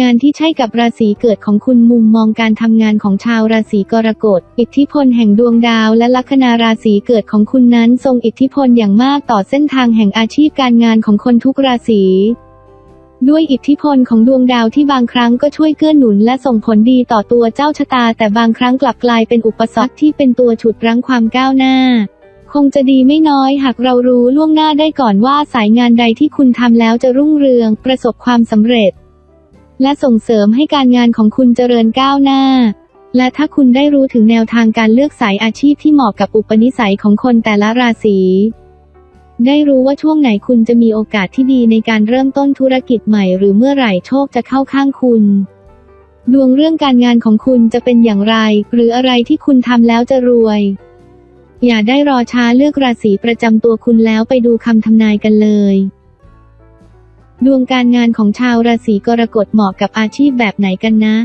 งานที่ใช่กับราศีเกิดของคุณมุมมองการทำงานของชาวราศีกรกฎ อิทธิพลแห่งดวงดาวและลัคนาราศีเกิดของคุณนั้นทรงอิทธิพลอย่างมากต่อเส้นทางแห่งอาชีพการงานของคนทุกราศีด้วยอิทธิพลของดวงดาวที่บางครั้งก็ช่วยเกื้อหนุนและส่งผลดีต่อตัวเจ้าชะตา แต่บางครั้งกลับกลายเป็นอุปสรรคที่เป็นตัวฉุดรั้งความก้าวหน้า คงจะดีไม่น้อยหากเรารู้ล่วงหน้าได้ก่อนว่าสายงานใดที่คุณทำแล้วจะรุ่งเรือง ประสบความสำเร็จ และส่งเสริมให้การงานของคุณเจริญก้าวหน้า และถ้าคุณได้รู้ถึงแนวทางการเลือกสายอาชีพที่เหมาะกับอุปนิสัยของคนแต่ละราศีได้รู้ว่าช่วงไหนคุณจะมีโอกาสที่ดีในการเริ่มต้นธุรกิจใหม่ หรือเมื่อไหร่โชคจะเข้าข้างคุณ ดวงเรื่องการงานของคุณจะเป็นอย่างไร หรืออะไรที่คุณทำแล้วจะรวย อย่าได้รอช้าเลือกราศีประจำตัวคุณแล้วไปดูคำทำนายกันเลย ดวงการงานของชาวราศีกรกฎเหมาะกับอาชีพแบบไหนกันนะ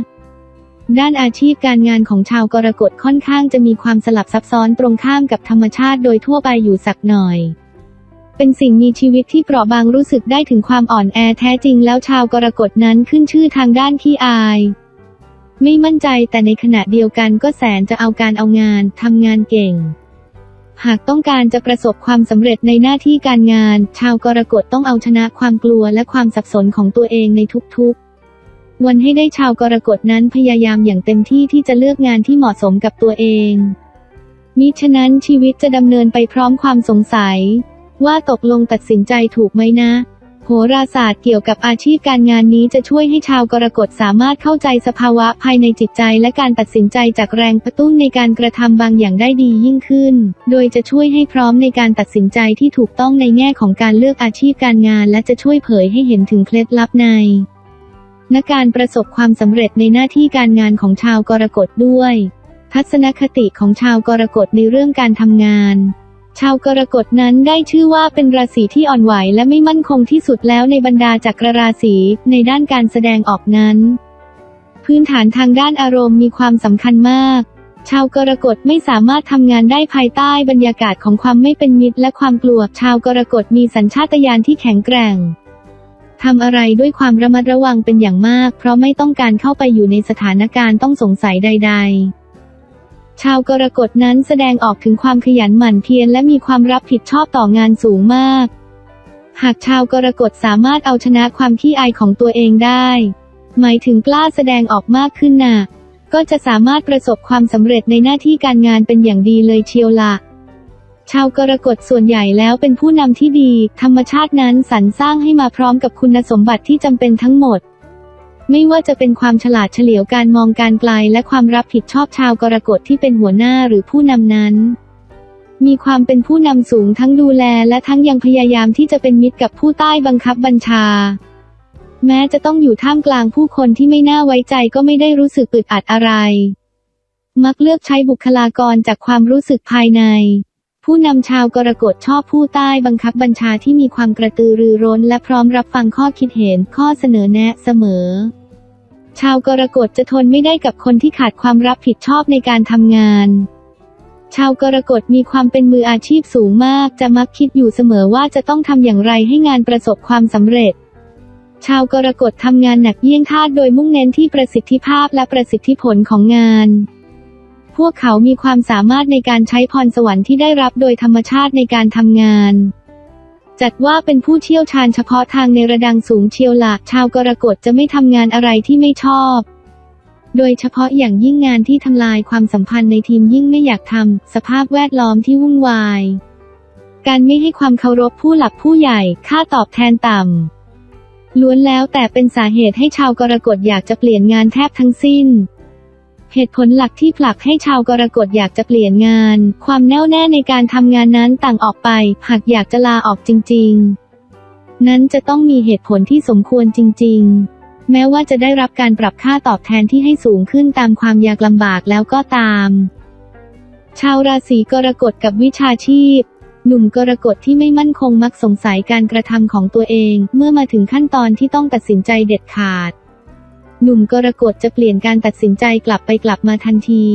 ด้านอาชีพการงานของชาวกรกฎค่อนข้างจะมีความสลับซับซ้อนตรงข้ามกับธรรมชาติโดยทั่วไปอยู่สักหน่อย เป็นสิ่งมีชีวิตที่เปราะบางรู้สึกได้ถึงความอ่อนแอแท้จริงแล้วชาวกรกฎนั้นขึ้นชื่อทางด้านขี้อาย ไม่มั่นใจแต่ในขณะเดียวกันก็แสนจะเอาการเอางานทำงานเก่ง หากต้องการจะประสบความสำเร็จในหน้าที่การงาน ชาวกรกฎต้องเอาชนะความกลัวและความสับสนของตัวเองในทุกๆ วันให้ได้ชาวกรกฎนั้นพยายามอย่างเต็มที่ที่จะเลือกงานที่เหมาะสมกับตัวเอง มิฉะนั้นชีวิตจะดำเนินไปพร้อมความสงสัย ว่าตกลงตัดสินใจถูกไหมนะ หราศาสตร์เกี่ยวกับอาชีพการงานนี้จะช่วยให้ชาวกรกฎสามารถเข้าใจสภาวะภายในจิตใจและการตัดสินใจจากแรงกระตุ้นในการกระทำบางอย่างได้ดียิ่งขึ้น โดยจะช่วยให้พร้อมในการตัดสินใจที่ถูกต้องในแง่ของการเลือกอาชีพการงาน และจะช่วยเผยให้เห็นถึงเคล็ดลับในนการประสบความสำเร็จในหน้าที่การงานของชาวกรกฎด้วย ทัศนคติของชาวกรกฎในเรื่องการทำงาน ชาวกรกฎนั้นได้ชื่อว่าเป็นราศีที่อ่อนไหวและไม่มั่นคงที่สุดแล้วในบรรดาจักรราศีในด้านการแสดงออกนั้น พื้นฐานทางด้านอารมณ์มีความสำคัญมาก ชาวกรกฎไม่สามารถทำงานได้ภายใต้บรรยากาศของความไม่เป็นมิตรและความกลัว ชาวกรกฎมีสัญชาตญาณที่แข็งแกร่งทำอะไรด้วยความระมัดระวังเป็นอย่างมาก เพราะไม่ต้องการเข้าไปอยู่ในสถานการณ์ต้องสงสัยใด ๆ ชาวกรกฎนั้นแสดงออกถึงความขยันหมั่นเพียรและมีความรับผิดชอบต่องานสูงมาก หากชาวกรกฎสามารถเอาชนะความขี้อายของตัวเองได้ หมายถึงกล้าแสดงออกมากขึ้นน่ะ ก็จะสามารถประสบความสำเร็จในหน้าที่การงานเป็นอย่างดีเลยเชียวล่ะชาวกรกฎส่วนใหญ่แล้วเป็นผู้นำที่ดี ธรรมชาตินั้นสรรสร้างให้มาพร้อมกับคุณสมบัติที่จำเป็นทั้งหมด ไม่ว่าจะเป็นความฉลาดเฉลียวการมองการไกลและความรับผิดชอบชาวกรกฎที่เป็นหัวหน้าหรือผู้นำนั้น มีความเป็นผู้นำสูงทั้งดูแลและทั้งยังพยายามที่จะเป็นมิตรกับผู้ใต้บังคับบัญชา แม้จะต้องอยู่ท่ามกลางผู้คนที่ไม่น่าไว้ใจก็ไม่ได้รู้สึกอึดอัดอะไร มักเลือกใช้บุคลากรจากความรู้สึกภายใน ผู้นำชาวกรกฎชอบผู้ใต้บังคับบัญชาที่มีความกระตือรือร้นและพร้อมรับฟังข้อคิดเห็นข้อเสนอแนะเสมอ ชาวกรกฎจะทนไม่ได้กับคนที่ขาดความรับผิดชอบในการทำงาน ชาวกรกฎมีความเป็นมืออาชีพสูงมาก จะมักคิดอยู่เสมอว่าจะต้องทำอย่างไรให้งานประสบความสำเร็จ ชาวกรกฎทำงานหนักเยี่ยงทาสโดยมุ่งเน้นที่ประสิทธิภาพและประสิทธิผลของงาน วกเขามีความสามารถในการใช้พรสวรรค์ที่ได้รับโดยธรรมชาติในการทำงาน จัดว่าเป็นผู้เชี่ยวชาญเฉพาะทางในระดังสูงเชียวละชาวกรกฎจะไม่ทำงานอะไรที่ไม่ชอบ โดยเฉพาะอย่างยิ่งงานที่ทำลายความสัมพันธ์ในทีมยิ่งไม่อยากทำสภาพแวดล้อมที่วุ่นวาย การไม่ให้ความเคารพผู้หลักผู้ใหญ่ ค่าตอบแทนต่ำล้วนแล้วแต่เป็นสาเหตุให้ชาวกรกฎอยากจะเปลี่ยนงานแทบทั้งสิ้น เหตุผลหลักที่ผลักให้ชาวกรกฎอยากจะเปลี่ยนงาน ความแน่วแน่ในการทำงานนั้นต่างออกไป หากอยากจะลาออกจริง ๆ นั้นจะต้องมีเหตุผลที่สมควรจริง ๆ แม้ว่าจะได้รับการปรับค่าตอบแทนที่ให้สูงขึ้นตามความยากลำบากแล้วก็ตาม ชาวราศีกรกฎกับวิชาชีพหนุ่มกรกฎที่ไม่มั่นคงมักสงสัยการกระทำของตัวเอง เมื่อมาถึงขั้นตอนที่ต้องตัดสินใจเด็ดขาด หนุ่มกรกฎจะเปลี่ยนการตัดสินใจกลับไปกลับมาทันที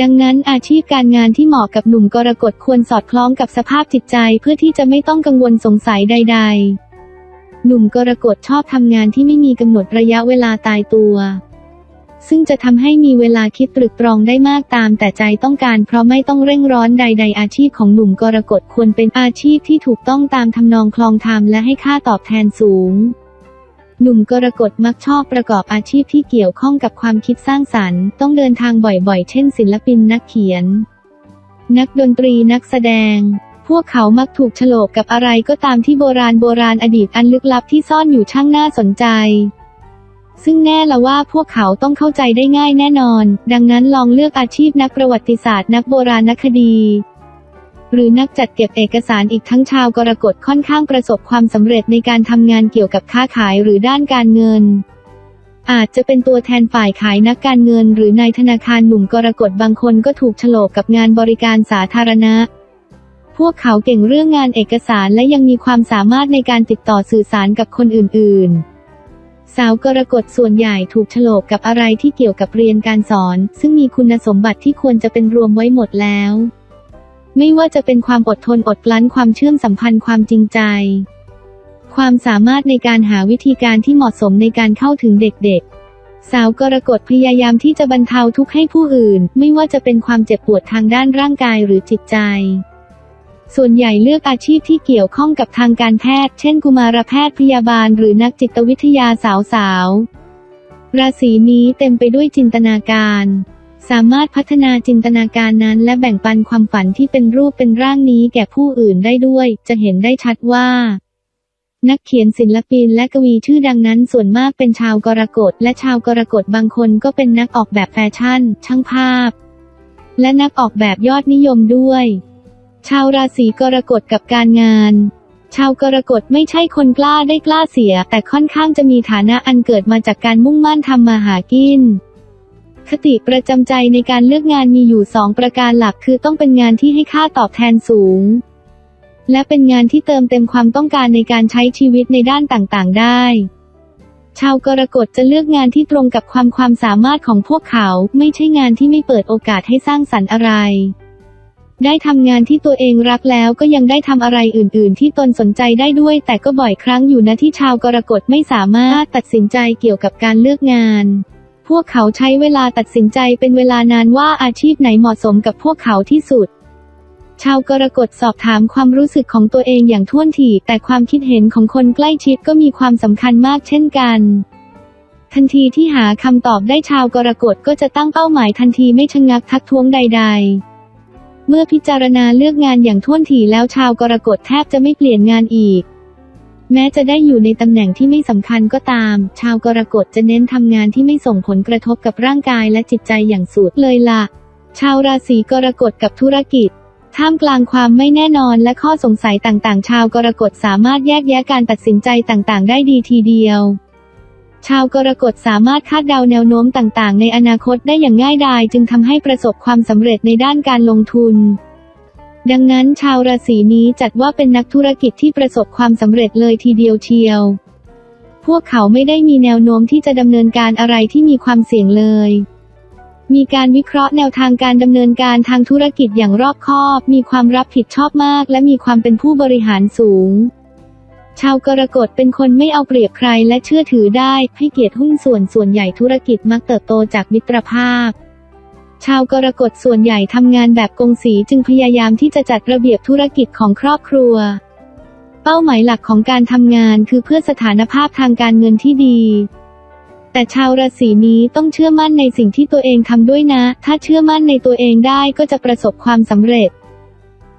ดังนั้นอาชีพการงานที่เหมาะกับหนุ่มกรกฎควรสอดคล้องกับสภาพจิตใจเพื่อที่จะไม่ต้องกังวลสงสัยใด ๆ หนุ่มกรกฎชอบทำงานที่ไม่มีกำหนดระยะเวลาตายตัว ซึ่งจะทำให้มีเวลาคิดตรึกตรองได้มากตามแต่ใจต้องการเพราะไม่ต้องเร่งร้อนใด ๆ อาชีพของหนุ่มกรกฎควรเป็นอาชีพที่ถูกต้องตามทำนองคลองธรรมและให้ค่าตอบแทนสูง หนุ่มกรกฎมักชอบประกอบอาชีพที่เกี่ยวข้องกับความคิดสร้างสรรค์ ต้องเดินทางบ่อยๆ เช่น ศิลปินนักเขียน นักดนตรีนักแสดง พวกเขามักถูกฉลกกับอะไรก็ตามที่โบราณโบราณอดีตอันลึกลับที่ซ่อนอยู่ช่างน่าสนใจ ซึ่งแน่ละว่าพวกเขาต้องเข้าใจได้ง่ายแน่นอน ดังนั้นลองเลือกอาชีพนักประวัติศาสตร์ นักโบราณคดี หรือนักจัดเก็บเอกสารอีกทั้งชาวกรกฎค่อนข้างประสบความสำเร็จในการทำงานเกี่ยวกับค้าขายหรือด้านการเงิน อาจจะเป็นตัวแทนฝ่ายขายนักการเงิน หรือนายธนาคารหนุ่มกรกฎบางคนก็ถูกโฉลกกับงานบริการสาธารณะ พวกเขาเก่งเรื่องงานเอกสารและยังมีความสามารถในการติดต่อสื่อสารกับคนอื่น ๆสาวกรกฎส่วนใหญ่ถูกโฉลกกับอะไรที่เกี่ยวกับเรียนการสอน ซึ่งมีคุณสมบัติที่ควรจะเป็นรวมไว้หมดแล้ว ไม่ว่าจะเป็นความอดทนอดกลั้นความเชื่อมสัมพันธ์ความจริงใจ ความสามารถในการหาวิธีการที่เหมาะสมในการเข้าถึงเด็กๆ สาวกรกฎพยายามที่จะบรรเทาทุกข์ให้ผู้อื่น ไม่ว่าจะเป็นความเจ็บปวดทางด้านร่างกายหรือจิตใจ ส่วนใหญ่เลือกอาชีพที่เกี่ยวข้องกับทางการแพทย์ เช่น กุมารแพทย์พยาบาล หรือนักจิตวิทยาสาวๆ ราศีนี้เต็มไปด้วยจินตนาการ สามารถพัฒนาจินตนาการนั้นและแบ่งปันความฝันที่เป็นรูปเป็นร่างนี้แก่ผู้อื่นได้ด้วย จะเห็นได้ชัดว่า นักเขียนศิลปินและกวีชื่อดังนั้นส่วนมากเป็นชาวกรกฎและชาวกรกฎบางคนก็เป็นนักออกแบบแฟชั่น ช่างภาพ และนักออกแบบยอดนิยมด้วย ชาวราศีกรกฎกับการงานชาวกรกฎไม่ใช่คนกล้าได้กล้าเสีย แต่ค่อนข้างจะมีฐานะอันเกิดมาจากการมุ่งมั่นทำมาหากิน คติประจำใจในการเลือกงานมีอยู่สองประการหลักคือต้องเป็นงานที่ให้ค่าตอบแทนสูง และเป็นงานที่เติมเต็มความต้องการในการใช้ชีวิตในด้านต่างๆ ได้ ชาวกรกฎจะเลือกงานที่ตรงกับความความสามารถของพวกเขา ไม่ใช่งานที่ไม่เปิดโอกาสให้สร้างสรรค์อะไร ได้ทำงานที่ตัวเองรักแล้วก็ยังได้ทำอะไรอื่น ๆ ที่ตนสนใจได้ด้วย แต่ก็บ่อยครั้งอยู่นะที่ชาวกรกฎไม่สามารถตัดสินใจเกี่ยวกับการเลือกงาน พวกเขาใช้เวลาตัดสินใจเป็นเวลานานว่าอาชีพไหนเหมาะสมกับพวกเขาที่สุด ชาวกรกฎสอบถามความรู้สึกของตัวเองอย่างท่วนถี่ แต่ความคิดเห็นของคนใกล้ชิดก็มีความสำคัญมากเช่นกัน ทันทีที่หาคำตอบได้ชาวกรกฎก็จะตั้งเป้าหมายทันทีไม่ชะงักทักท้วงใด ๆ เมื่อพิจารณาเลือกงานอย่างท่วนถี่แล้วชาวกรกฎแทบจะไม่เปลี่ยนงานอีก แม้จะได้อยู่ในตำแหน่งที่ไม่สำคัญก็ตาม ชาวกรกฎจะเน้นทำงานที่ไม่ส่งผลกระทบกับร่างกายและจิตใจอย่างสุดเลยล่ะ ชาวราศีกรกฎกับธุรกิจ ท่ามกลางความไม่แน่นอนและข้อสงสัยต่างๆ ชาวกรกฎสามารถแยกแยะการตัดสินใจต่างๆ ได้ดีทีเดียว ชาวกรกฎสามารถคาดเดาแนวโน้มต่างๆ ในอนาคตได้อย่างง่ายดายจึงทำให้ประสบความสำเร็จในด้านการลงทุน ดังนั้นชาวราศีนี้จัดว่าเป็นนักธุรกิจที่ประสบความสำเร็จเลยทีเดียวเชียว พวกเขาไม่ได้มีแนวโน้มที่จะดำเนินการอะไรที่มีความเสี่ยงเลย มีการวิเคราะห์แนวทางการดำเนินการทางธุรกิจอย่างรอบคอบ มีความรับผิดชอบมาก และมีความเป็นผู้บริหารสูง ชาวกรกฎเป็นคนไม่เอาเปรียบใครและเชื่อถือได้ ให้เกียรติหุ้นส่วนส่วนใหญ่ธุรกิจมักเติบโตจากมิตรภาพ ชาวกรกฎส่วนใหญ่ทำงานแบบกงสีจึงพยายามที่จะจัดระเบียบธุรกิจของครอบครัว เป้าหมายหลักของการทำงานคือเพื่อสถานภาพทางการเงินที่ดี แต่ชาวราศีนี้ต้องเชื่อมั่นในสิ่งที่ตัวเองทำด้วยนะ ถ้าเชื่อมั่นในตัวเองได้ก็จะประสบความสำเร็จ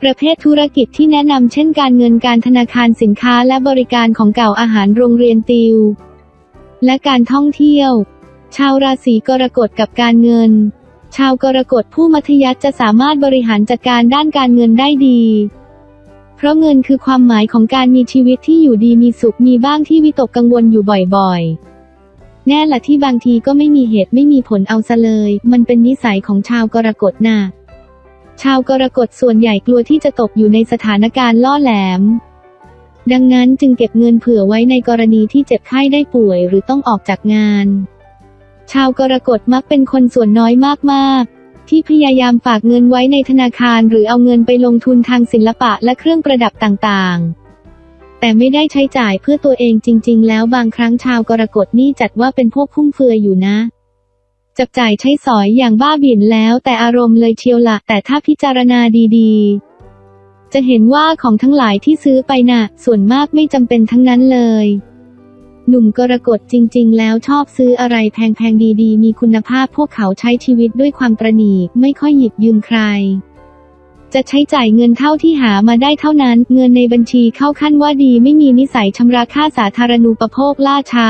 ประเภทธุรกิจที่แนะนำเช่น การเงินการธนาคารสินค้าและบริการของเก่าอาหารโรงเรียนติว และการท่องเที่ยว ชาวราศีกรกฎกับการเงิน ชาวกรกฎผู้มัธยัสถ์จะสามารถบริหารจัดการด้านการเงินได้ดี เพราะเงินคือความหมายของการมีชีวิตที่อยู่ดีมีสุขมีบ้างที่วิตกกังวลอยู่บ่อยๆ แน่ละที่บางทีก็ไม่มีเหตุไม่มีผลเอาซะเลย มันเป็นนิสัยของชาวกรกฎน่ะชาวกรกฎส่วนใหญ่กลัวที่จะตกอยู่ในสถานการณ์ล่อแหลม ดังนั้นจึงเก็บเงินเผื่อไว้ในกรณีที่เจ็บไข้ได้ป่วยหรือต้องออกจากงาน ชาวกรกฎมักเป็นคนส่วนน้อยมากๆ ที่พยายามฝากเงินไว้ในธนาคารหรือเอาเงินไปลงทุนทางศิลปะและเครื่องประดับต่างๆ แต่ไม่ได้ใช้จ่ายเพื่อตัวเองจริง ๆ แล้วบางครั้งชาวกรกฎนี่จัดว่าเป็นพวกพุ่มเฟือยอยู่นะ จับจ่ายใช้สอยอย่างบ้าบิ่นแล้วแต่อารมณ์เลยเชียวละแต่ถ้าพิจารณาดีๆ จะเห็นว่าของทั้งหลายที่ซื้อไปน่ะ ส่วนมากไม่จำเป็นทั้งนั้นเลย หนุ่มกรกฎจริง ๆ แล้วชอบซื้ออะไรแพง ๆ ดีๆ มีคุณภาพพวกเขาใช้ชีวิตด้วยความประณีไม่ค่อยหยิบยืมใคร จะใช้จ่ายเงินเท่าที่หามาได้เท่านั้น เงินในบัญชีเข้าขั้นว่าดีไม่มีนิสัยชำระค่าสาธารณูปโภคล่าช้า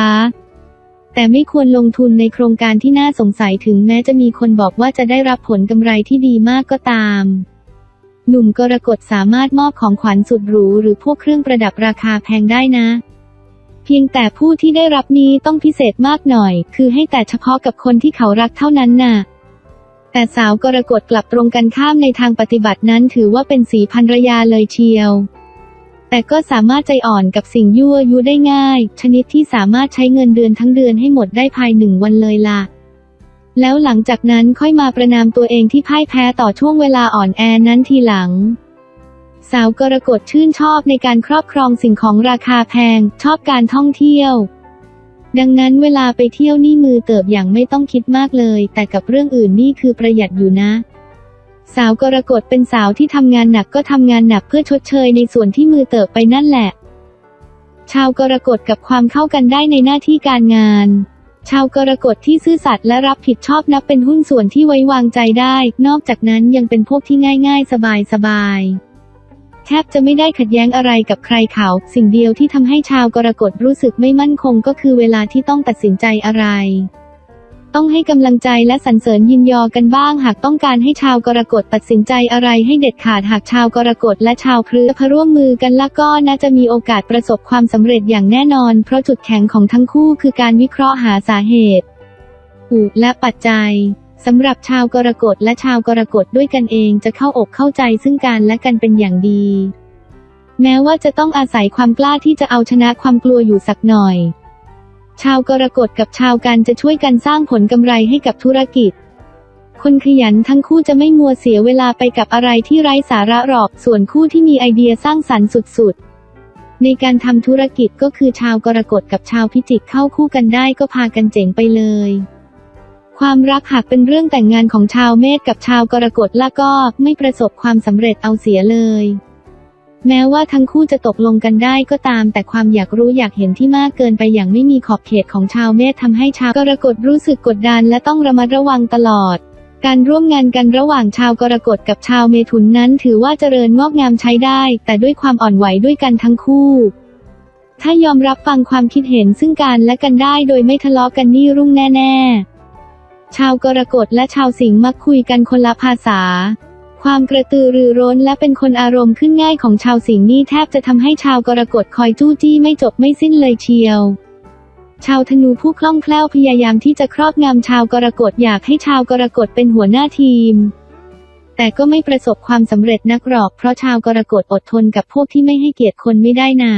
แต่ไม่ควรลงทุนในโครงการที่น่าสงสัยถึงแม้จะมีคนบอกว่าจะได้รับผลกำไรที่ดีมากก็ตามหนุ่มกรกฎสามารถมอบของขวัญสุดหรูหรือพวกเครื่องประดับราคาแพงได้นะ พียงแต่ผู้ที่ได้รับนี้ต้องพิเศษมากหน่อย คือให้แต่เฉพาะกับคนที่เขารักเท่านั้นน่ะ แต่สาวกรกฎกลับตรงกันข้ามในทางปฏิบัตินั้นถือว่าเป็นสีพันรยาเลยเชียว แต่ก็สามารถใจอ่อนกับสิ่งยั่วยุได้ง่าย ชนิดที่สามารถใช้เงินเดือนทั้งเดือนให้หมดได้ภายหนึ่งวันเลยล่ะแล้วหลังจากนั้นค่อยมาประนามตัวเองที่พ่ายแพ้ต่อช่วงเวลาอ่อนแอนั้นทีหลัง สาวกรกฎชื่นชอบในการครอบครองสิ่งของราคาแพง ชอบการท่องเที่ยว ดังนั้นเวลาไปเที่ยวนี่มือเติบอย่างไม่ต้องคิดมากเลย แต่กับเรื่องอื่นนี่คือประหยัดอยู่นะ สาวกรกฎเป็นสาวที่ทำงานหนักก็ทำงานหนักเพื่อชดเชยในส่วนที่มือเติบไปนั่นแหละ ชาวกรกฎกับความเข้ากันได้ในหน้าที่การงาน ชาวกรกฎที่ซื่อสัตย์และรับผิดชอบนับเป็นหุ้นส่วนที่ไว้วางใจได้ นอกจากนั้นยังเป็นพวกที่ง่าย ๆ สบายๆ แทบจะไม่ได้ขัดแย้งอะไรกับใครเขา สิ่งเดียวที่ทำให้ชาวกรกฎรู้สึกไม่มั่นคงก็คือเวลาที่ต้องตัดสินใจอะไร ต้องให้กำลังใจและสรรเสริญยินยอกันบ้าง หากต้องการให้ชาวกรกฎตัดสินใจอะไรให้เด็ดขาดหากชาวกรกฎและชาวพฤษภร่วมมือกันละก็น่าจะมีโอกาสประสบความสำเร็จอย่างแน่นอน เพราะจุดแข็งของทั้งคู่คือการวิเคราะห์หาสาเหตุอุและปัจจัย สำหรับชาวกรกฎและชาวกรกฎด้วยกันเองจะเข้าอกเข้าใจซึ่งกันและกันเป็นอย่างดี แม้ว่าจะต้องอาศัยความกล้าที่จะเอาชนะความกลัวอยู่สักหน่อย ชาวกรกฎกับชาวกันจะช่วยกันสร้างผลกำไรให้กับธุรกิจ คนขยันทั้งคู่จะไม่มัวเสียเวลาไปกับอะไรที่ไร้สาระหรอก ส่วนคู่ที่มีไอเดียสร้างสรรค์สุดๆ ในการทำธุรกิจก็คือชาวกรกฎกับชาวพิจิกเข้าคู่กันได้ก็พากันเจ๋งไปเลย ความรักหากเป็นเรื่องแต่งงานของชาวเมษกับชาวกรกฎละก็ไม่ประสบความสำเร็จเอาเสียเลย แม้ว่าทั้งคู่จะตกลงกันได้ก็ตาม แต่ความอยากรู้อยากเห็นที่มากเกินไปอย่างไม่มีขอบเขตของชาวเมษทำให้ชาวกรกฎรู้สึกกดดันและต้องระมัดระวังตลอด การร่วมงานกันระหว่างชาวกรกฎกับชาวเมถุนนั้น ถือว่าเจริญงอกงามใช้ได้ แต่ด้วยความอ่อนไหวด้วยกันทั้งคู่ถ้ายอมรับฟังความคิดเห็นซึ่งกันและกันได้โดยไม่ทะเลาะกันนี่รุ่งแน่ ๆ ชาวกรกฎและชาวสิงห์มักคุยกันคนละภาษา ความกระตือรือร้นและเป็นคนอารมณ์ขึ้นง่ายของชาวสิงห์นี่แทบจะทำให้ชาวกรกฎคอยจู้จี้ไม่จบไม่สิ้นเลยเชียว ชาวธนูผู้คล่องแคล่วพยายามที่จะครอบงำชาวกรกฎอยากให้ชาวกรกฎเป็นหัวหน้าทีม แต่ก็ไม่ประสบความสำเร็จนักหรอก เพราะชาวกรกฎอดทนกับพวกที่ไม่ให้เกียรติคนไม่ได้น่ะ